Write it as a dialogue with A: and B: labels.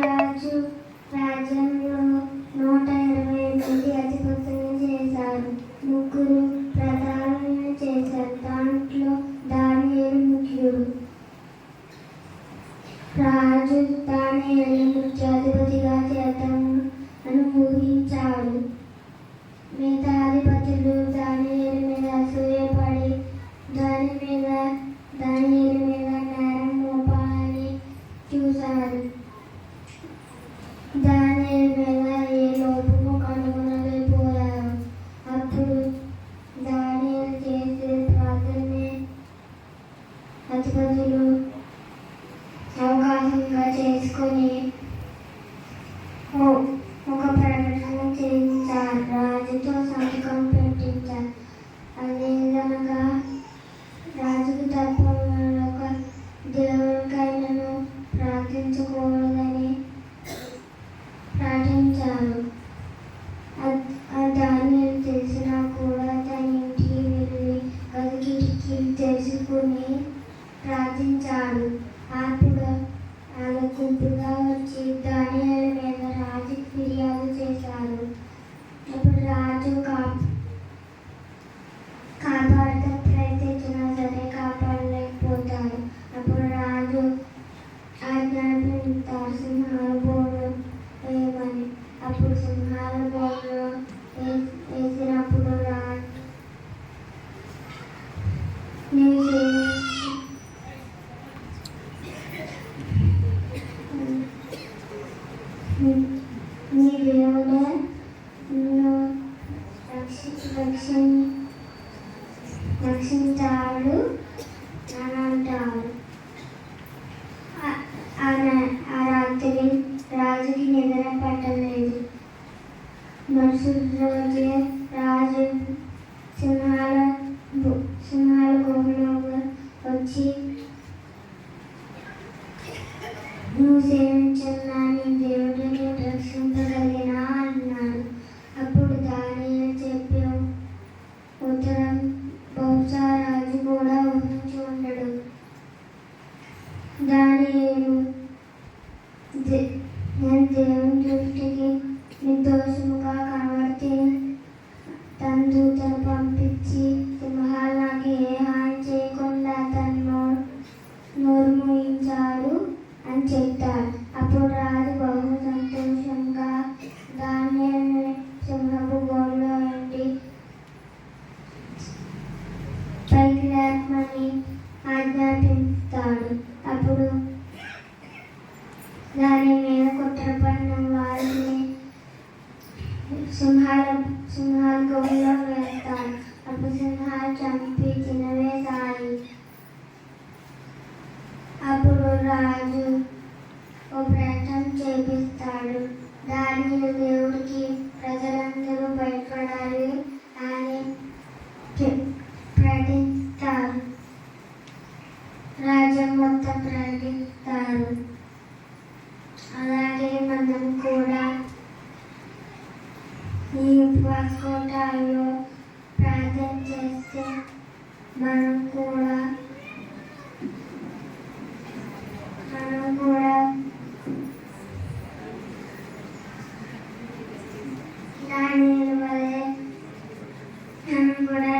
A: రాజు రాజ్యంలో నూట ఇరవై మంది అధిపతులు చేశారు. ముగ్గురు ప్రధానులను చేశారు. దాంట్లో దానియలు ముఖ్యుడు. రాజు దానియలు ముఖ్యాధిపతిగా అధిపతిగా అధిపతులు అవకాశంగా చేసుకొని ప్రార్థించాడు నీ దేవుడే నిన్ను రక్షి రక్షించాడు అని అంటారు. ఆ- ఆ ఆ రాత్రి రాజుకి నిద్ర పట్టలేదు. మరుసటి రోజే రాజు సింహాల గు- సింహాల గుహలో వచ్చి నువ్వు సేవించిన నీ దానియేలు దేవుని దృష్టికి నిర్దోషముగా కనబడితే తన దూతను పంపించి సింహాలకి ఏ హాని చేయకుండా తను నోరు అని చెప్తాడు అప్పుడు రాజు బహు సంతోషంగా దాన్ని సింహపు గోడలో ఉండి పైకి లేకమని ఆజ్ఞాపిస్తాడు. దాని మీద కుట్రపడిన వారిని సింహాల సింహాల గోడలో వేస్తాను అప్పుడు సింహాలు చంపి తినవేశాయి అప్పుడు రాజు ఓ ప్రయత్నం చేపిస్తాడు. దాని దేవుడికి ప్రజలందరూ భయపడాలి అని ప్రకటిస్తారు రాజ్యం మొత్తం ప్రకటిస్తారు రాసుకుంటాయో ప్రార్థన చేస్తే మనం కూడా మనం కూడా దాని వల్ల మనం కూడా